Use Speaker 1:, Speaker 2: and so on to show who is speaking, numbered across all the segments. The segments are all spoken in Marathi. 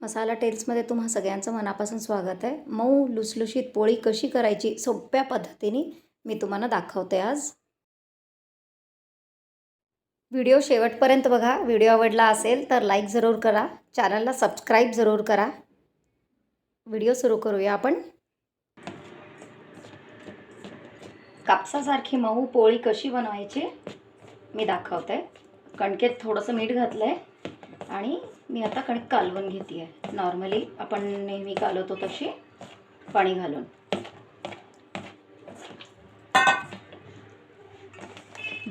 Speaker 1: मसाला टेल्समध्ये तुम्हा सगळ्यांचं मनापासून स्वागत आहे. मऊ लुसलुशीत पोळी कशी करायची सोप्या पद्धतीने मी तुम्हाला दाखवते आज. व्हिडिओ शेवटपर्यंत बघा. व्हिडिओ आवडला असेल तर लाईक जरूर करा. चॅनलला सबस्क्राईब जरूर करा. व्हिडिओ सुरू करूया आपण. कापसासारखी मऊ पोळी कशी बनवायची? मी दाखवते. कणकेत थोडंसं मीठ घातलं आहे आणि मी आता कणिक कालवून घेते आहे नॉर्मली आपण नेहमी कालवतो तशी पाणी घालून.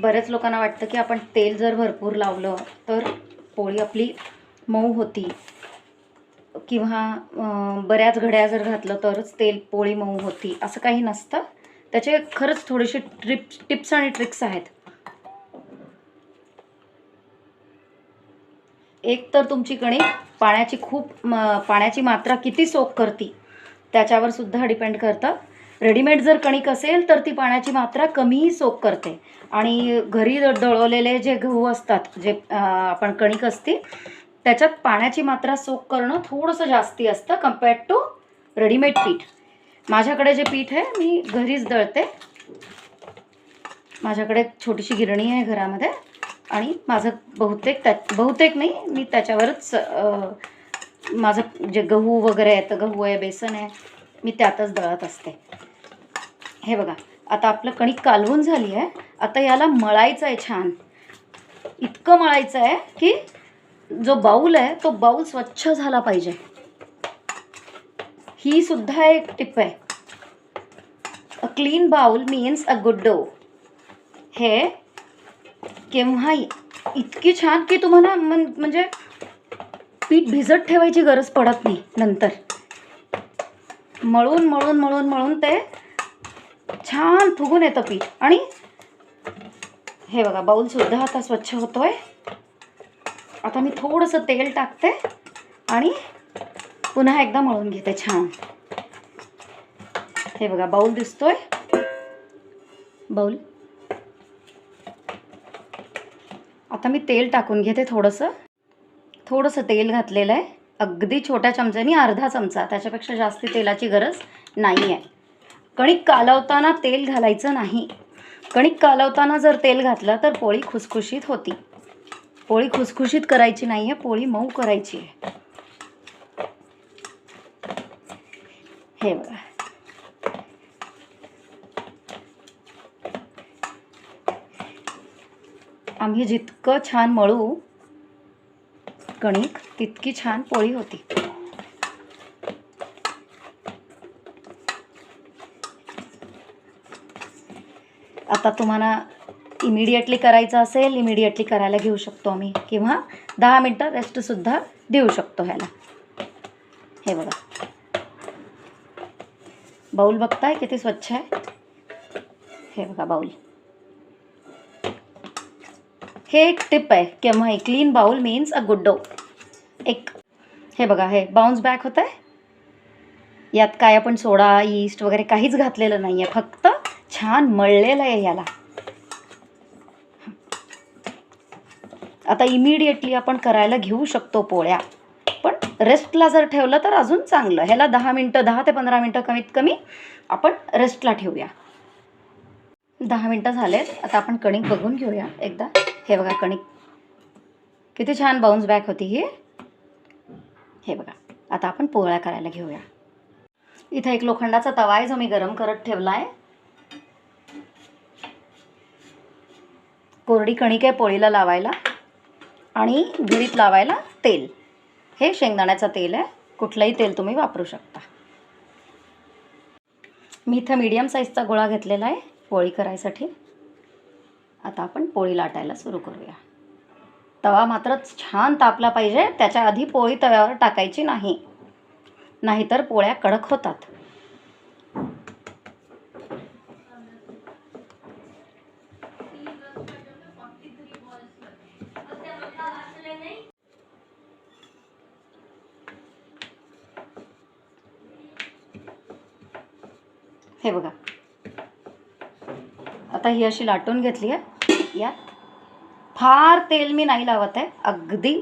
Speaker 1: बऱ्याच लोकांना वाटतं की आपण तेल जर भरपूर लावलं तर पोळी आपली मऊ होती. किंवा बऱ्याच घड्या जर घातलं तरच तेल पोळी मऊ होती. असं काही नसतं. त्याचे खरंच थोडेसे ट्रिप्स टिप्स आणि ट्रिक्स आहेत. एक तर तुमची कणिक पाण्याची खूप म पाण्याची मात्रा किती सोक करती त्याच्यावर सुद्धा डिपेंड करतं. रेडीमेड जर कणिक असेल तर ती पाण्याची मात्रा कमीही सोक करते. आणि घरी दळवलेले जे गहू असतात जे आपण कणिक असते त्याच्यात पाण्याची मात्रा सोक करणं थोडंसं जास्ती असतं कम्पेअर्ड टू रेडीमेड पीठ. माझ्याकडे जे पीठ आहे मी घरीच दळते. माझ्याकडे छोटीशी गिरणी आहे घरामध्ये. आणि माझं बहुतेक त्या बहुतेक नाही मी त्याच्यावरच माझं जे गहू वगैरे आहे तर गहू आहे बेसन आहे मी त्यातच दळत असते. हे बघा आता आपलं कणिक कालवून झाली आहे. आता याला मळायचं आहे छान. इतकं मळायचं आहे की जो बाऊल आहे तो बाऊल स्वच्छ झाला पाहिजे. ही सुद्धा एक टिप आहे. A clean bowl means a good dough हे केव्हा इतकी छान की तुम्हाला मन म्हणजे पीठ भिजत ठेवायची गरज पडत नाही नंतर. मळून मळून मळून मळून ते छान फुगून येतं पीठ. आणि हे बघा बाऊलसुद्धा आता स्वच्छ होतोय. आता मी थोडंसं तेल टाकते आणि पुन्हा एकदा मळून घेते छान. हे बघा बाऊल दिसतोय. बाऊल आता मी तेल टाकून घेते थोडंसं. थोडंसं तेल घातलेलं आहे. अगदी छोट्या चमच्यानी अर्धा चमचा. त्याच्यापेक्षा जास्ती तेलाची गरज नाही आहे कणिक कालवताना तेल घालायचं नाही. कणिक कालवताना जर तेल घातलं तर पोळी खुसखुशीत होती. पोळी खुसखुशीत करायची नाही आहे पोळी मऊ करायची आहे. हे बघा. आम्ही जितकं छान मळू कणिक तितकी छान पोळी होती. आता तुम्हाला इमिडिएटली करायचं असेल इमिडिएटली करायला घेऊ शकतो आम्ही. किंवा दहा मिनटं रेस्टसुद्धा देऊ शकतो ह्याला. हे बघा. बाऊल बघताय किती स्वच्छ आहे? हे बघा बाऊल हे एक टिप आहे केव्हा एक clean bowl means a good dough एक हे बघा हे बाउन्स बॅक होत आहे यात काय आपण सोडा ईस्ट वगैरे काहीच घातलेलं नाही आहे फक्त छान मळलेलं आहे याला. आता इमिडिएटली आपण करायला घेऊ शकतो पोळ्या पण रेस्टला जर ठेवलं तर अजून चांगलं. ह्याला दहा मिनटं दहा ते पंधरा मिनटं कमीत कमी आपण रेस्टला ठेवूया. दहा मिनटं झालेत आता आपण कणिक बघून घेऊया एकदा. हे बघा कणिक. किती छान बाउन्स बॅक होती ही. हे बघा आता आपण पोळ्या करायला घेऊया. इथं एक लोखंडाचा तवा आहे जो मी गरम करत ठेवला आहे कोरडी कणिक आहे पोळीला लावायला आणि घरीत लावायला तेल. हे शेंगदाण्याचं तेल आहे. कुठलंही तेल तुम्ही वापरू शकता. मी इथं मीडियम साईजचा गोळा घेतलेला आहे पोळी करायसाठी. आता आपण पोळी लाटायला सुरू करूया. तवा मात्र छान तापला पाहिजे त्याच्या आधी पोळी तव्यावर टाकायची नाही. नाहीतर पोळ्या कडक होतात. हे बघा. आता ही अशी लाटून घेतली आहे यात फार तेल मी नाही लावत आहे. अगदी.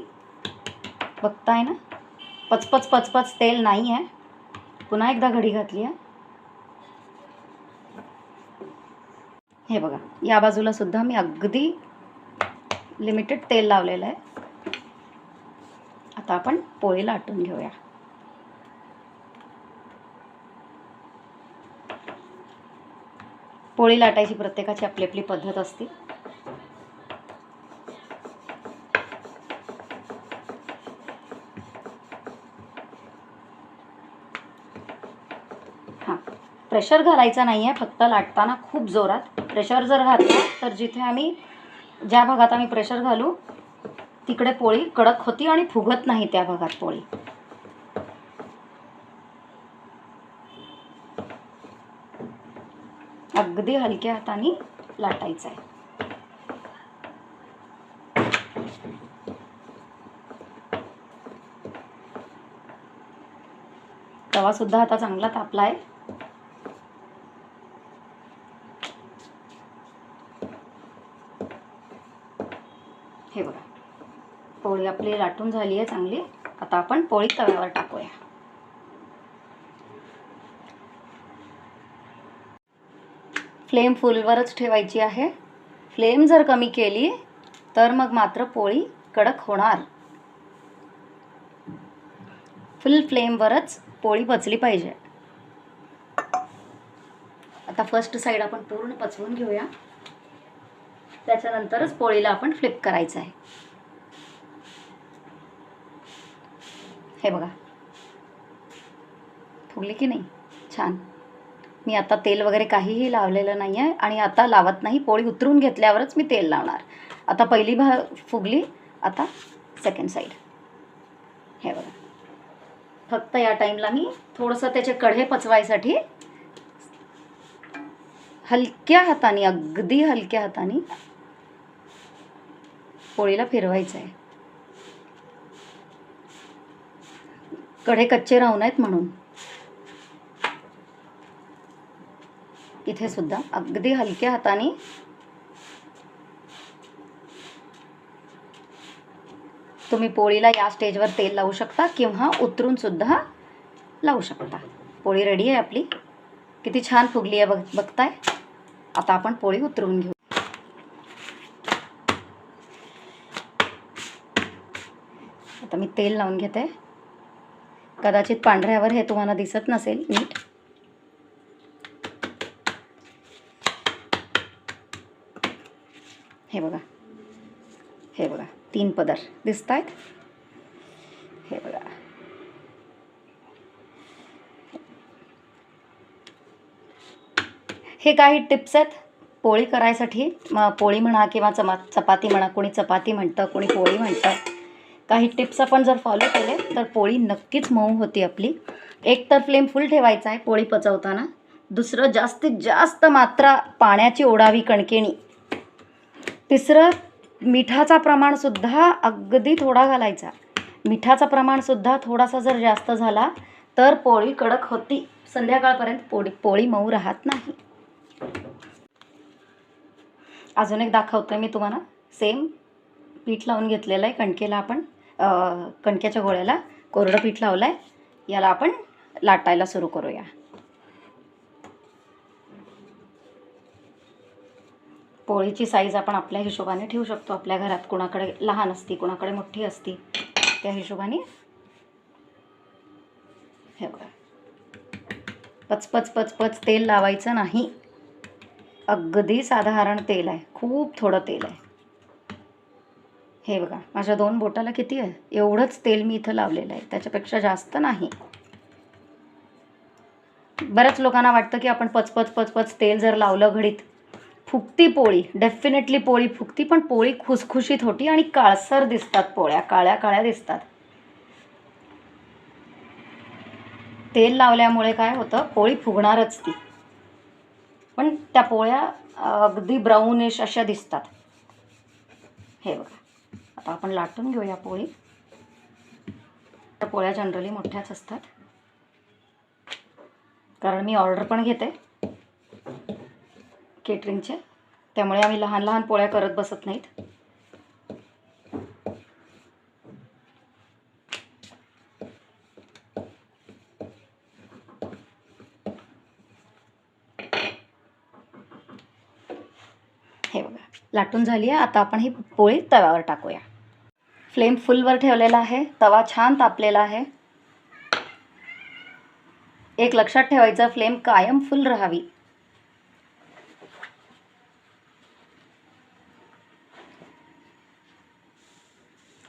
Speaker 1: बघताय ना? पचपच पचपच तेल नाही आहे. पुन्हा एकदा घडी घातली आहे. हे बघा या बाजूला सुद्धा मी अगदी लिमिटेड तेल लावलेलं आहे. आता आपण पोळी लाटून घेऊया. पोळी लाटायची प्रत्येकाची आपली आपली पद्धत असते. हां. प्रेशर घालायचा नाही आहे फक्त लाटताना खूप जोरात. प्रेशर जर घातला तर जिथे आम्ही ज्या भागात आम्ही प्रेशर घालू तिकडे पोळी कडक होती आणि फुगत नाही त्या भागात पोळी. अगदी हलक्या हाताने लाटायचं आहे. तवासुद्धा आता चांगला तापला आहे हे बघा पोळी आपली लाटून झाली आहे चांगली. आता आपण पोळी तव्यावर टाकूया. फ्लेम फुलवरच ठेवायची आहे. फ्लेम जर कमी केली तर मग मात्र पोळी कडक होणार. फुल फ्लेमवरच पोळी पचली पाहिजे. आता फर्स्ट साईड आपण पूर्ण पचवून घेऊया. त्याच्यानंतरच पोळीला आपण फ्लिप करायचं आहे. हे बघा. फुगली की नाही? छान. मी आता तेल वगैरे काहीही लावलेलं नाही आहे आणि आता लावत नाही. पोळी उतरून घेतल्यावरच मी तेल लावणार. आता पहिली भा फुगली आता सेकंड साईड हे बघा. फक्त या टाईमला मी थोडंसं त्याचे कढे पचवायसाठी हलक्या हाताने अगदी हलक्या हाताने पोळीला फिरवायचं आहे कढे कच्चे राहू नयेत म्हणून. इथे सुद्धा अगदी हलक्या हाताने तुम्ही पोळीला या स्टेजवर तेल लावू शकता किंवा उतरून सुद्धा लावू शकता. पोळी रेडी आहे आपली. किती छान फुगली आहे बघ बघताय. आता आपण पोळी उतरवून घेऊ. आता मी तेल लावून घेते. कदाचित पांढऱ्यावर हे तुम्हाला दिसत नसेल नीट. हे बघा. हे बघा. तीन पदर. दिसत आहेत हे बघा. हे काही टिप्स आहेत पोळी करायसाठी. मग पोळी म्हणा किंवा चमा चपाती म्हणा. कोणी चपाती म्हणतं कोणी पोळी म्हणतं. काही टिप्स आपण जर फॉलो केले तर पोळी नक्कीच मऊ होती आपली. एक तर फ्लेम फुल ठेवायचा आहे पोळी पचवताना. दुसरं जास्तीत जास्त मात्रा पाण्याची ओढावी कणकेणी तिसरं मिठाचा प्रमाणसुद्धा अगदी थोडा घालायचा. मिठाचा प्रमाणसुद्धा थोडासा जर जास्त झाला तर पोळी कडक होती. संध्याकाळपर्यंत पोळी पोळी मऊ राहत नाही. अजून एक दाखवते मी तुम्हाला. सेम पीठ लावून घेतलेलं आहे कणकेला आपण. कणक्याच्या गोळ्याला कोरडं पीठ लावलं आहे याला आपण लाटायला सुरू करूया. पोळीची साईज आपण आपल्या हिशोबाने ठेवू शकतो. आपल्या घरात कुणाकडे लहान असती कुणाकडे मोठी असती त्या हिशोबाने हे बघा. पचपच तेल लावायचं नाही. अगदी साधारण तेल आहे. खूप थोडं तेल आहे. हे बघा माझ्या दोन बोटाला किती आहे? एवढंच तेल मी इथं लावलेलं आहे. त्याच्यापेक्षा जास्त नाही. बऱ्याच लोकांना वाटतं की आपण पचपच पचपच तेल जर लावलं घडीत. फुकती पोळी डेफिनेटली पोळी फुगती पण पोळी खुसखुशीत होती आणि काळसर दिसतात पोळ्या काळ्या काळ्या दिसतात. तेल लावल्यामुळे काय होतं? पोळी फुगणारच ती. पण त्या पोळ्या अगदी ब्राऊनिश अशा दिसतात. हे बघा. आता आपण लाटून घेऊया पोळी. पोळ्या जनरली मोठ्याच असतात. कारण मी ऑर्डर पण घेते. केटरिंगचे. त्यामुळे आम्ही लहान लहान पोळ्या करत बसत नाहीत. हे बघा. लाटून झाली आहे. आता आपण ही पोळी तव्यावर टाकूया. फ्लेम फुलवर ठेवलेला आहे. तवा छान तापलेला आहे. एक लक्षात ठेवायचं फ्लेम कायम फुल राहावी.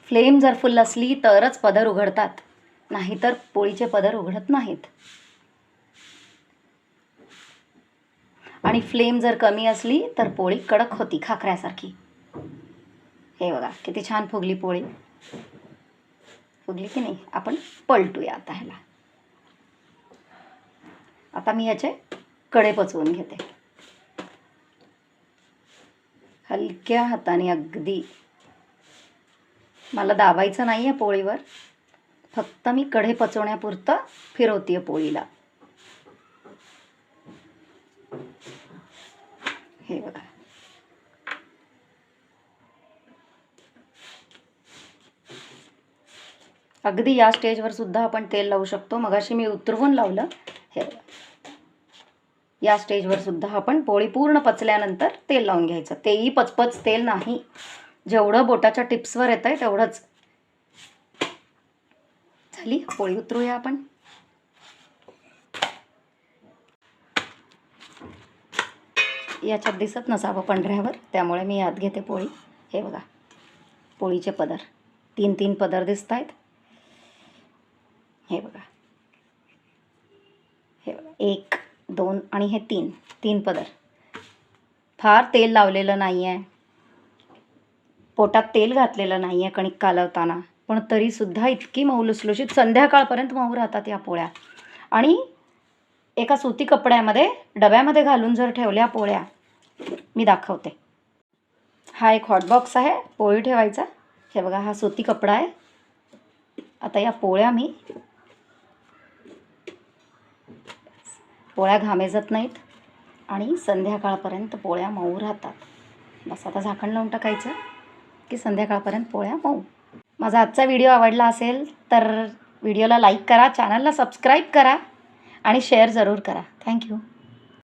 Speaker 1: फ्लेम जर फुल असली तरच पदर उघडतात. नाहीतर पोळीचे पदर उघडत नाहीत. आणि फ्लेम जर कमी असली तर पोळी कडक होती खाकऱ्यासारखी. हे बघा किती छान फुगली पोळी. फुगली की नाही? आपण पलटूया आता ह्याला. आता मी याचे कडे पचवून घेते. हलक्या हाताने अगदी. मला दाबायचं नाही आहे पोळीवर. फक्त मी कढे पचवण्यापुरतं फिरवते पोळीला. हे बघा. अगदी या स्टेजवर सुद्धा आपण तेल लावू शकतो. मगाशी मी उतरवून लावलं. हे या स्टेजवर सुद्धा आपण पोळी पूर्ण पचल्यानंतर तेल लावून घ्यायचं. तेही पचपच तेल नाही. जेवढं बोटाच्या टिप्सवर येतं आहे तेवढंच. झाली? पोळी उतरूया आपण. याच्यात दिसत नसावं पंढऱ्यावर. त्यामुळे मी यात घेते पोळी. हे बघा. पोळीचे पदर. तीन तीन पदर दिसत आहेत हे बघा. हे बघा. एक दोन आणि हे तीन. तीन पदर. फार तेल लावलेलं नाही आहे पोटात तेल घातलेलं नाही आहे कणिक कालवताना. पण तरीसुद्धा इतकी मऊ लुसलुशीत संध्याकाळपर्यंत मऊ राहतात या पोळ्या. आणि एका सुती कपड्यामध्ये डब्यामध्ये घालून जर ठेवल्या पोळ्या मी दाखवते. हा एक हॉटबॉक्स आहे. पोळी ठेवायचा. हे बघा हा सुती कपडा आहे. आता या पोळ्या मी पोळ्या घामेजत नाहीत आणि संध्याकाळपर्यंत पोळ्या मऊ राहतात. बस आता झाकण लावून टाकायचं की संध्याकाळपर्यंत पोळ्या मऊ. माझा आजचा व्हिडिओ आवडला असेल तर व्हिडिओला लाईक करा चॅनलला सबस्क्राईब करा आणि शेअर जरूर करा. थँक्यू.